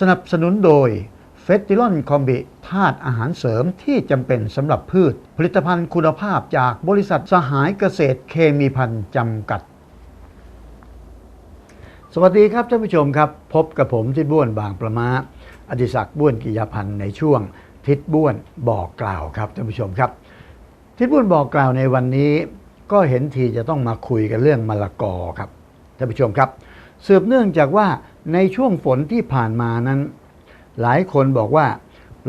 สนับสนุนโดยเฟสติลอนคอมบิธาตุอาหารเสริมที่จำเป็นสำหรับพืช ผลิตภัณฑ์คุณภาพจากบริษัทสหายเกษตรเคมีพันธ์จำกัด สวัสดีครับท่านผู้ชมครับ พบกับผมทิศบ้วนบางประมาอดิศักดิ์บ้วนกิยพันธ์ในช่วง ทิศบ้วนบอกกล่าวครับท่านผู้ชมครับ ทิศบ้วนบอกกล่าวในวันนี้ ก็เห็นทีจะต้องมาคุยกันเรื่องมะละกอครับท่านผู้ชมครับ สืบเนื่องจากว่า ในช่วงฝนที่ผ่านมานั้น หลายคนบอกว่า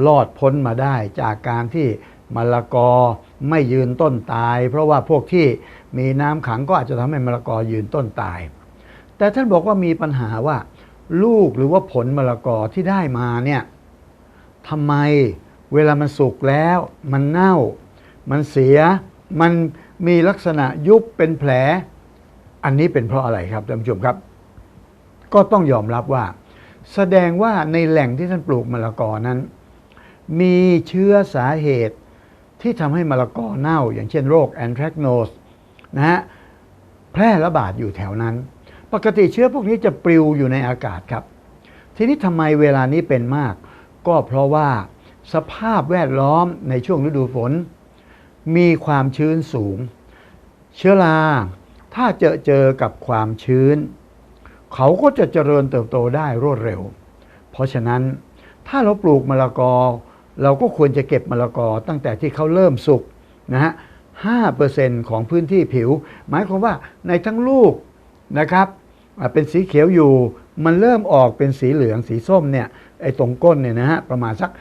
รอดพ้นมาได้จากการที่มะละกอไม่ยืนต้นตาย เพราะว่าพวกที่มีน้ำขังก็อาจจะทำให้มะละกอยืนต้นตาย แต่ท่านบอกว่ามีปัญหาว่า ลูกหรือว่าผลมะละกอที่ได้มาเนี่ยทำไมเวลามันสุกแล้ว มันเน่า มันเสีย มันมีลักษณะยุบเป็นแผล อันนี้เป็นเพราะอะไรครับท่านผู้ชมครับ ก็ต้องยอมรับว่า แสดงว่าในแหล่งที่ท่านปลูกมะละกอนั้น มีเชื้อสาเหตุที่ทำให้มะละกอเน่า อย่างเช่นโรคแอนแทร c โนสนะฮะแพร่ระบาดอยู่แถวนั้น ปกติเชื้อพวกนี้จะปลิวอยู่ในอากาศครับ ทีนี้ทำไมเวลานี้เป็นมาก ก็เพราะว่าสภาพแวดล้อมในช่วงฤดูฝน มีความชื้นสูง เชื้อราถ้าเจอเจอกับความชื้น เขาก็จะเจริญเติบโตได้รวดเร็ว เพราะฉะนั้นถ้าเราปลูกมะละกอ เราก็ควรจะเก็บมะละกอตั้งแต่ที่เขาเริ่มสุกนะฮะ5%ของพื้นที่ผิว หมายความว่าในทั้งลูกนะครับเป็นสีเขียวอยู่ มันเริ่มออกเป็นสีเหลืองสีส้มเนี่ยไอ้ตรงก้นเนี่ยนะฮะประมาณสัก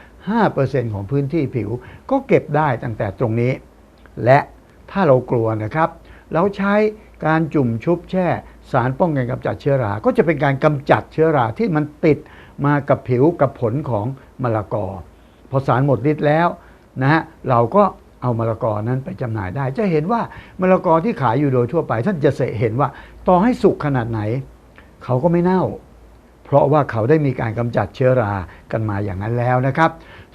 5%ของพื้นที่ผิว ก็เก็บได้ตั้งแต่ตรงนี้ และถ้าเรากลัวนะครับ เราใช้การจุ่มชุบแช่ สารป้องกันกำจัดเชื้อรา ก็จะเป็นการกำจัดเชื้อราที่มันติดมากับผิวกับผลของมะละกอ พอสารหมดฤทธิ์แล้วนะฮะเราก็เอามะละกอนั้นไปจำหน่ายได้ จะเห็นว่ามะละกอที่ขายอยู่โดยทั่วไป ท่านจะเห็นว่าต่อให้สุกขนาดไหน เขาก็ไม่เน่า เพราะว่าเขาได้มีการกำจัดเชื้อรากันมาอย่างนั้นแล้วนะครับ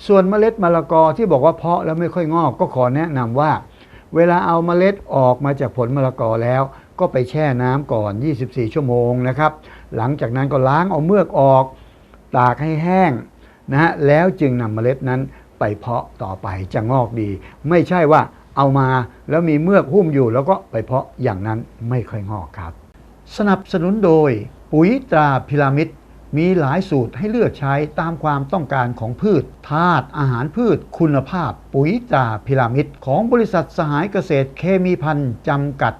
ส่วนเมล็ดมะละกอที่บอกว่าเพาะแล้วไม่ค่อยงอกก็ขอแนะนำว่า เวลาเอาเมล็ดออกมาจากผลมะละกอแล้ว ก็ไปแช่น้ำก่อน 24 ชั่วโมงนะครับ หลังจากนั้นก็ล้างเอาเมือกออก ตากให้แห้งนะฮะแล้วจึงนำเมล็ดนั้นไปเพาะต่อไปจะงอกดี ไม่ใช่ว่าเอามาแล้วมีเมือกหุ้มอยู่ แล้วก็ไปเพาะอย่างนั้นไม่ค่อยงอกครับ สนับสนุนโดยปุ๋ยตราพิรามิด มีหลายสูตรให้เลือกใช้ตามความต้องการของพืชธาตุอาหารพืช คุณภาพ ปุ๋ยตราพิรามิดของบริษัทสหายเกษตรเคมีพันธ์จำกัด